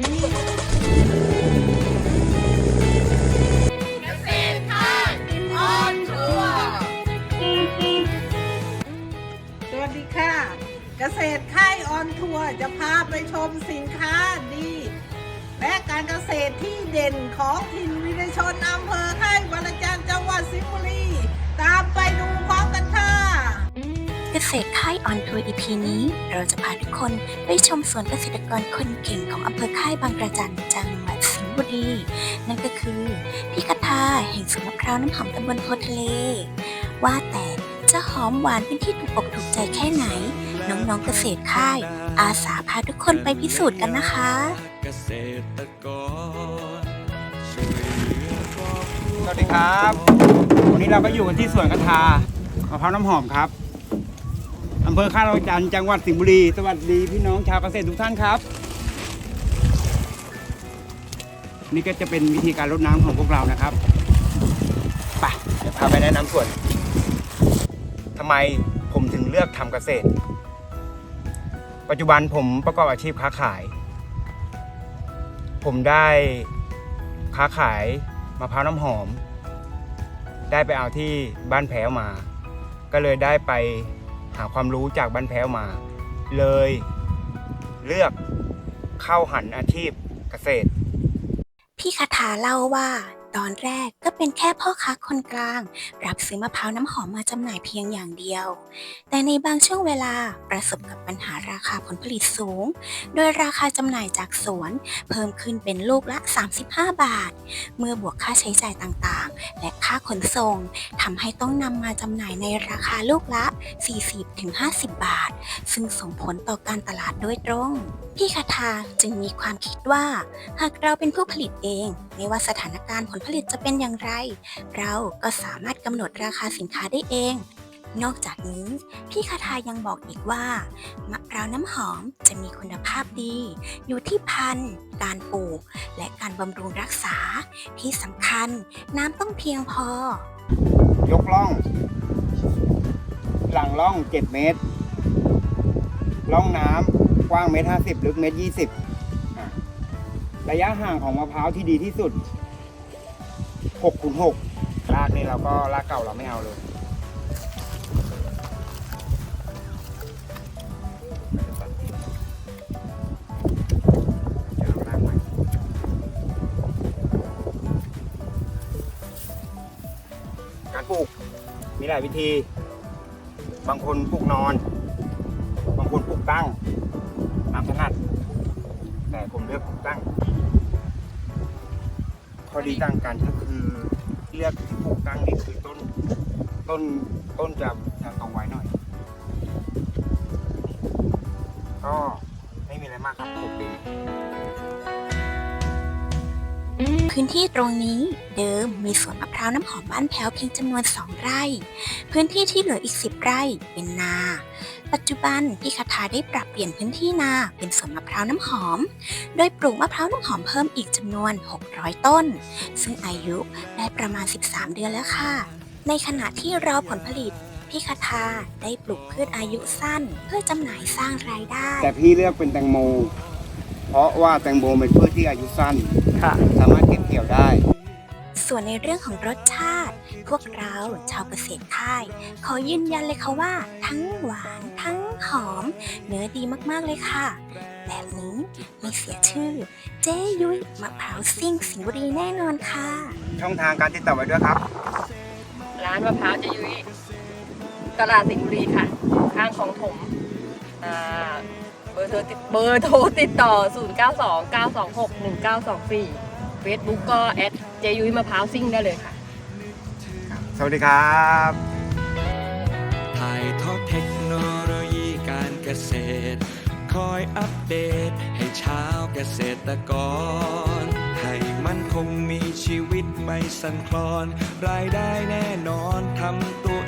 สวัสดีค่ะ เกษตรค่ายออนทัวร์จะพาไปชมสินค้าดี และการเกษตรที่เด่นของถิ่นวิรชนอำเภอค่ายวรจันทร์จังหวัดสิงห์บุรี ษตรค่ายออนทัวร์ EP นี้ เราจะพาทุกคนไปชมสวนเกษตรกรคนเก่งของอำเภอค่ายบางกระจันจังหวัดสิงห์บุรี นั่นก็คือพี่กทาแห่งสวนมะพร้าวน้ำหอมตำบลโพทะเล ว่าแต่จะหอมหวานเป็นที่ถูกอกถูกใจแค่ไหน น้องๆเกษตรค่าย อาสาพาทุกคนไปพิสูจน์กันนะคะ เกษตรกรช่วยเหลือครอบครัว สวัสดีครับ วันนี้เราก็อยู่กันที่สวนกระทามะพร้าวน้ำหอมครับ อำเภอข้าวจันทร์จังหวัดสิงห์บุรี สวัสดีพี่น้องชาวเกษตรทุกท่านครับ นี่ก็จะเป็นวิธีการรดน้ำของพวกเรานะครับไปเดี๋ยวพาไปแนะนำสวนทำไมผมถึงเลือกทำเกษตร ปัจจุบันผมประกอบอาชีพค้าขาย ผมได้ค้าขายมะพร้าวน้ำหอม ได้ไปเอาที่บ้านแพ้วมา ก็เลยได้ไป หาความรู้จากบ้านแพ้วมา เลยเลือกเข้าหันอาชีพเกษตร พี่คาถาเล่าว่า ตอนแรกก็เป็นแค่พ่อค้าคนกลาง รับซื้อมะพร้าวน้ำหอมมาจำหน่ายเพียงอย่างเดียว แต่ในบางช่วงเวลาประสบกับปัญหาราคาผลผลิตสูง โดยราคาจำหน่ายจากสวน เพิ่มขึ้นเป็นลูกละ 35 บาท เมื่อบวกค่าใช้จ่ายต่างๆ และค่าขนส่งทำให้ต้องนำมาจำหน่ายในราคาลูกละ 40-50 บาท ซึ่งส่งผลต่อการตลาดโดยตรงพี่คาทาจึงมีความคิดว่า หากเราเป็นผู้ผลิตเอง ไม่ว่าสถานการณ์ผลผลิตจะเป็นอย่างไร เราก็สามารถกำหนดราคาสินค้าได้เอง นอกจากนี้ พี่คาทายังบอกอีกว่ามะพร้าวน้ำหอมจะมีคุณภาพดี อยู่ที่พันธุ์ การปลูก และการบำรุงรักษา ที่สำคัญน้ำต้องเพียงพอ ยกล่อง หลังล่อง 7 เมตร ล่องน้ำกว้างเมตรห้าสิบลึกเมตรยี่สิบระยะห่างของมะพร้าวที่ดีที่สุด 6คูณ6รากนี่เราก็รากเก่าเราไม่เอาเลยกใหม่การปลูกมีหลายวิธี บางคนปลูกนอน บางคนปลูกตั้งตามถนัดแต่ผมเลือกปลูกตั้ง ข้อดีต่างกันก็คือเลือกที่ปลูกตั้งนี่คือต้นต้นต้นจะจะโตไวหน่อย ก็ไม่มีอะไรมากครับปลูกดิน พื้นที่ตรงนี้เดิมมีสวนมะพร้าวน้ำหอมบ้านแพ้วเพียงจำนวน 2 ไร่ พื้นที่ที่เหลืออีก 10 ไร่เป็นนา ปัจจุบันพี่คาทาได้ปรับเปลี่ยนพื้นที่นาเป็นสวนมะพร้าวน้ำหอม โดยปลูกมะพร้าวน้ำหอมเพิ่มอีกจำนวน 600 ต้น ซึ่งอายุได้ประมาณ 13 เดือนแล้วค่ะ ในขณะที่รอผลผลิตพี่คาทาได้ปลูกพืชอายุสั้น เพื่อจำหน่ายสร้างรายได้ แต่พี่เลือกเป็นแตงโม เพราะว่าแตงโมเป็นพืชที่อายุสั้น ค่ะ สามารถเก็บเกี่ยวได้ ส่วนในเรื่องของรสชาติ พวกเราชาวเกษตรค่าย ขอยืนยันเลยค่ะว่า ทั้งหวานทั้งหอม เนื้อดีมากๆเลยค่ะ แบบนี้ไม่เสียชื่อ เจ๊ยุ้ยมะพร้าวซิ่งสิงห์บุรีแน่นอนค่ะ ช่องทางการติดต่อไว้ด้วยครับ ร้านมะพร้าวเจยุ้ยตลาดสิงห์บุรีค่ะ ข้างของถมอ่าเบอร์ โทรติดเบอร์โทรติดต่อ 0 9 2 9 2 6 1 9 2 4 Facebook ก็แอดเจยุ้ยมะพร้าวซิ่งได้เลยค่ะ สวัสดีครับถ่ายทอดเทคโนโลยีการเกษตร คอยอัปเดตให้ชาวเกษตรกร ให้มันคงมีชีวิตไม่สั่นคลอน รายได้แน่นอนทำตัว